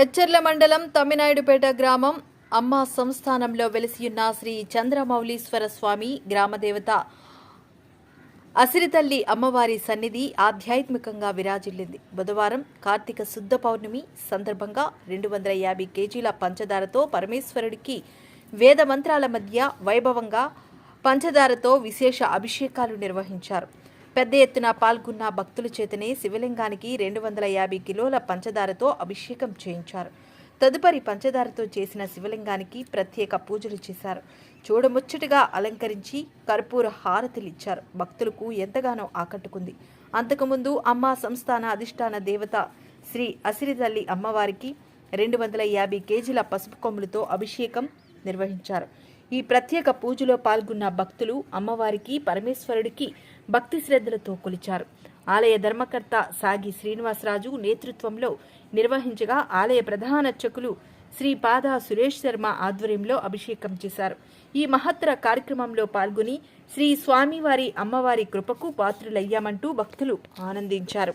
ఎచ్చెర్ల మండలం తమ్మినాయుడుపేట గ్రామం అమ్మ సంస్థానంలో వెలిసియున్న శ్రీ చంద్రమౌళీశ్వర స్వామి గ్రామదేవత అసిరితల్లి అమ్మవారి సన్నిధి ఆధ్యాత్మికంగా విరాజిల్లింది. బుధవారం కార్తీక శుద్ధ పౌర్ణమి సందర్భంగా రెండు వందల యాభై కేజీల పంచదారతో పరమేశ్వరుడికి వేద మంత్రాల మధ్య వైభవంగా పంచదారతో విశేష అభిషేకాలు నిర్వహించారు. పెద్ద ఎత్తున పాల్గొన్న భక్తుల చేతనే శివలింగానికి రెండు వందల యాభై కిలోల పంచదారతో అభిషేకం చేయించారు. తదుపరి పంచదారతో చేసిన శివలింగానికి ప్రత్యేక పూజలు చేశారు. చూడముచ్చటగా అలంకరించి కర్పూర హారతిలిచ్చారు భక్తులకు ఎంతగానో ఆకట్టుకుంది. అంతకుముందు అమ్మ సంస్థాన అధిష్టాన దేవత శ్రీ అసిరితల్లి అమ్మవారికి రెండు వందల యాభై కేజీల పసుపు కొమ్ములతో అభిషేకం నిర్వహించారు. ఈ ప్రత్యేక పూజలో పాల్గొన్న భక్తులు అమ్మవారికి పరమేశ్వరుడికి భక్తి శ్రద్ధలతో కొలిచారు. ఆలయ ధర్మకర్త సాగి శ్రీనివాసరాజు నేతృత్వంలో నిర్వహించగా ఆలయ ప్రధాన అర్చకులు శ్రీ పాద సురేష్ శర్మ ఆధ్వర్యంలో అభిషేకం చేశారు. ఈ మహత్తర కార్యక్రమంలో పాల్గొని శ్రీ స్వామివారి అమ్మవారి కృపకు పాత్రులయ్యామంటూ భక్తులు ఆనందించారు.